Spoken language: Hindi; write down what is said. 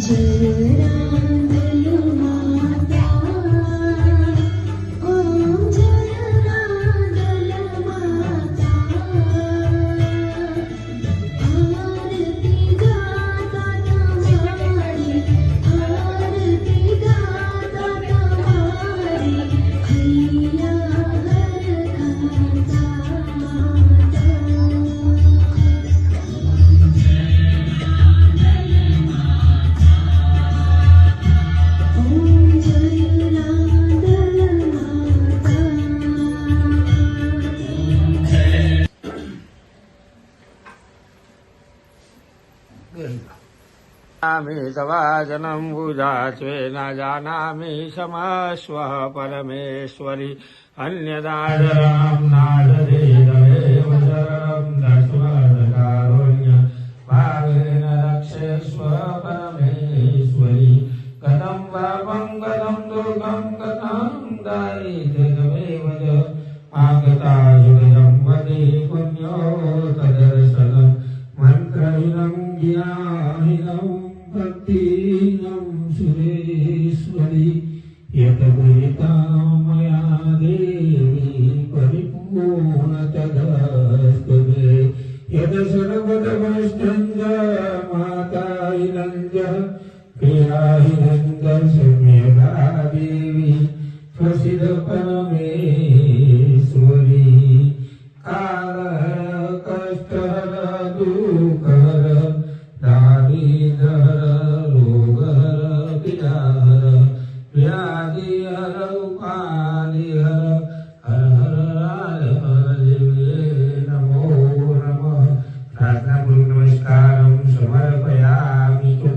turn on जानामि तवाजनं बुधा त्वेन जानामि समाश्वः परमेश्वरि अन्यदाजरां नाजरेदमेव शरणं दशमदकारुण्य पुण्यो ప్రజ్ఞాహినం భక్తిహీనం సురేశ్వరి యతగీతా మయా దేవి పరిపూర్ణతగస్తవే యత సర్వతమష్టంజ మాతాయినంజ క్రియాహినంజ సమయదా దేవి ప్రసిద పరమేశ్వరి दानीधर लोगर हर उपाधि हर हर हर राज नमो नमः प्रार्थना पूर्वक नमस्कार समर्पयामि तो